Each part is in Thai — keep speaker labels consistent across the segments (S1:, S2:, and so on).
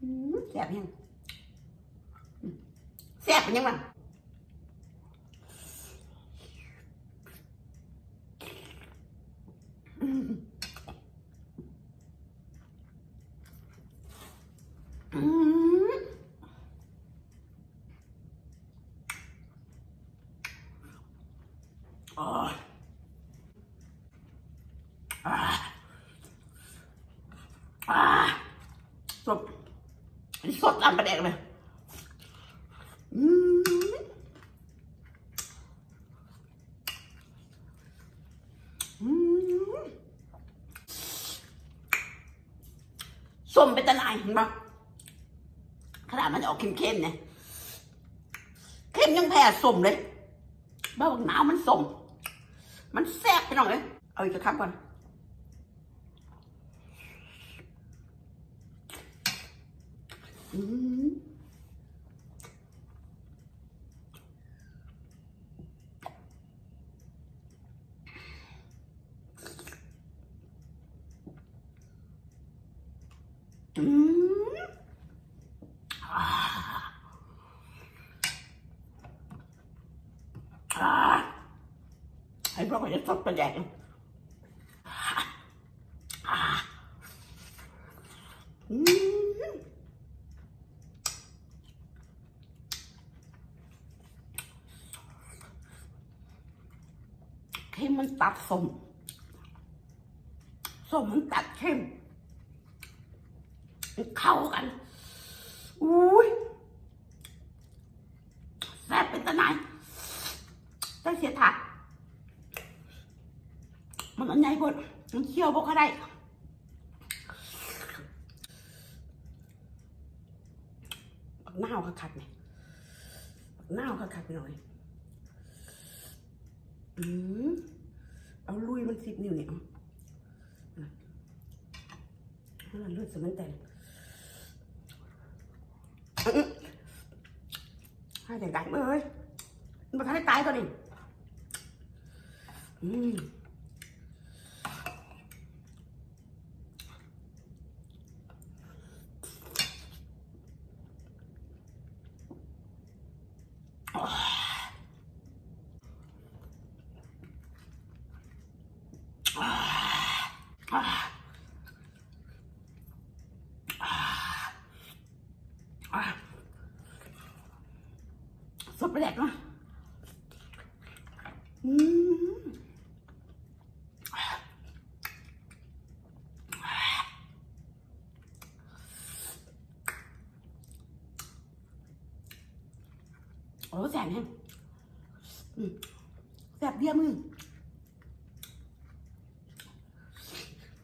S1: อืมแซ่บยังอืมแซ่บเป็นยังไงอืมอืมอ๋ออ่าอ่า สดอันนี้สดตามประเด็กเลยส้มเป็นตะนายเห็นปะขนาดมันออกเค็มๆเนี่ยเค็มยังแพ้ส้มเลยบ้าบักหนาวมันส้มมันแซ่บไปหน่อยเลยเอาอีกคำก่อน อืมอืมอ่าอ่าให้พวกมันจะสดประแดก เลยอ่าอืมเข้มมันตัดสมสมมันตัดเข้มเข้ากันอุ้ยแซ่บเป็นตะนายได้เสียถักมันอันใหญ่พดมันเคี่ยวบ่ค่อยได้หน้าวคักๆเนี่ยบักหน้าวคักๆไปหน่อย อืมเอาลุยมันสิบนิ้วเนี่ยเอาอาล่ะเลือดสมันแต่งให้แต่ได้เอ้ยมันทำให้ตายตัวนี้อืม สดไปแดกนะอืมโอ้แสบเนี่ยแสบเดียมึง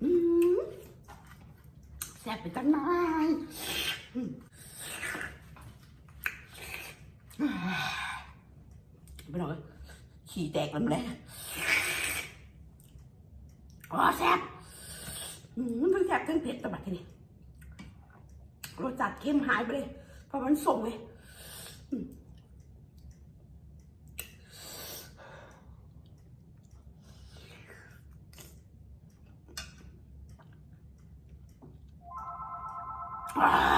S1: อืมแซ่บไปตั้งนาน ไม่หน่อยขี่แตกลำแรกอ๋อแซ่บมันแซ่บทั้งเผ็ดตบัดทีนี้รสจัดเข้มหายไปเลย เพราะมันส่งเลยอ่า